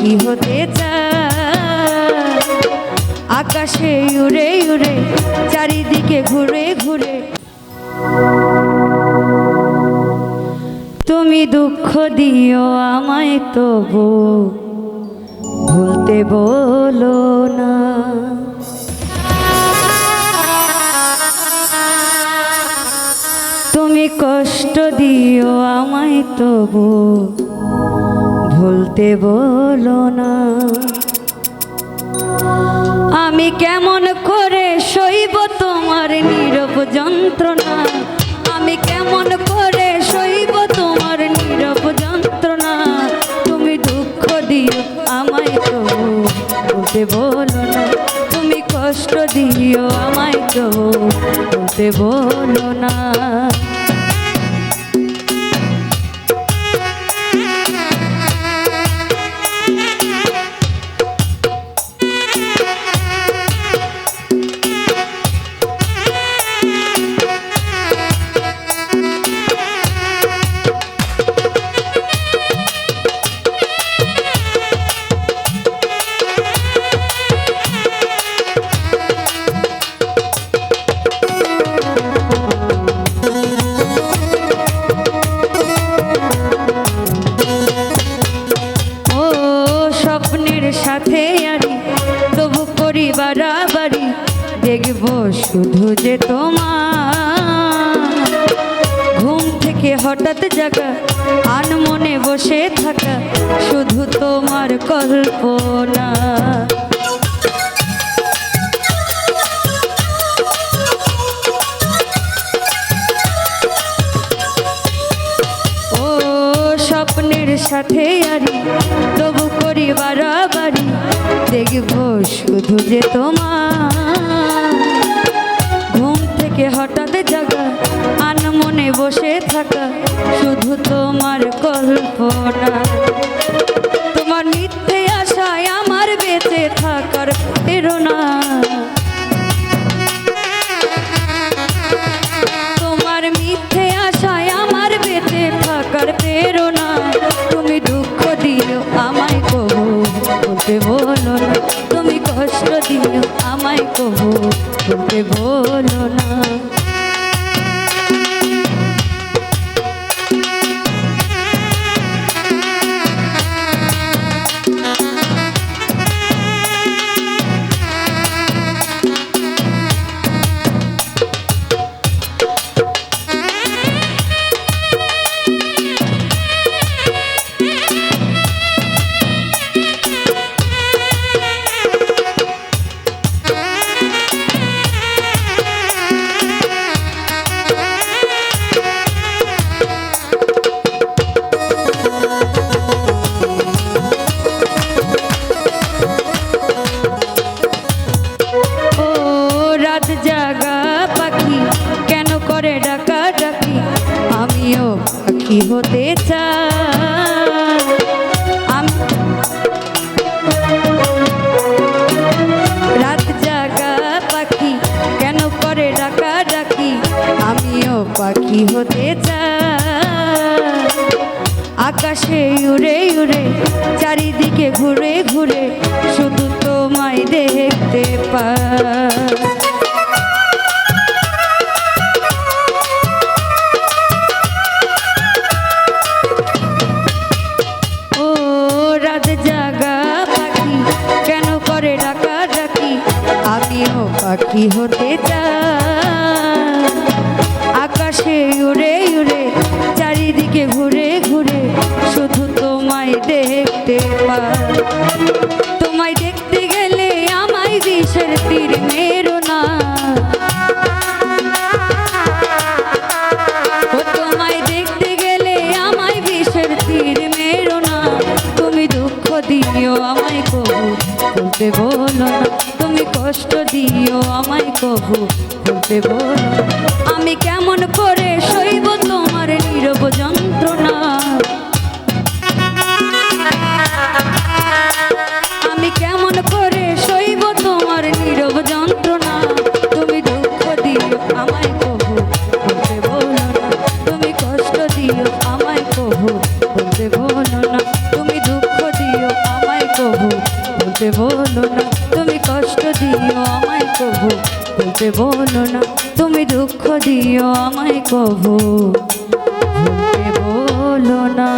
কি হতে চায়? আকাশে উড়ে উড়ে, চারিদিকে ঘুরে ঘুরে। তুমি দুঃখ দিও আমায় তবু, ভুলতে বলো না। তুমি কষ্ট দিও আমায় তবু ভুলতে বলো না। আমি কেমন করে সইব তোমার নীরব যন্ত্রণা? আমি কেমন করে সইব তোমার নীরব যন্ত্রণা? তুমি দুঃখ দিও আমায় তো, বলতে বলো না। তুমি কষ্ট দিও আমায় তো, বলতে বলো না। আরি তবু করি বাড়াবাড়ি দেখব শুধু যে তোমার। ঘুম থেকে হঠাৎ জাগা আন মনে বসে থাকা, শুধু তোমার কল্পনা। দেখব শুধু যে তোমার। ঘুম থেকে হঠাৎ জাগা আন মনে বসে থাকা, শুধু তোমার কল্পনা। কষ্ট দিও আমায় কহো বলতে বলো না। পাখি হতে আম- রাত জাগা পাখি, কেন করে ডাকা ডাকি আমিও পাখি হতে চাই। আকাশে উড়ে উড়ে, চারিদিকে ঘুরে ঘুরে, শুধু তোমায় দেখতে পাই। পাখি হতে আকাশে উড়ে উড়ে, চারিদিকে ঘুরে ঘুরে, শুধু তোমায় দেখতে পাই তোমায় দেখতে গেলে আমায় বিষের তীর মেরো না। দেখতে গেলে আমায় তীর মেরো না। তুমি দুঃখ আমায় বলো কষ্ট দিও আমায় কবু বলতে বলো। আমি কেমন করে সইব তোমার নীরব যন্ত্রণা? আমি কেমন করে সইব তোমার নীরব যন্ত্রণা? তুমি দুঃখ দিও আমায় কহু বলতে বলো না। তুমি কষ্ট দিও আমায় কহু বলতে বলো না। তুমি দুঃখ দিও আমায় কহু বলতে বলো না। ভুলতে বলো না? তুমি দুঃখ দিও আমায় কবো। বলো না।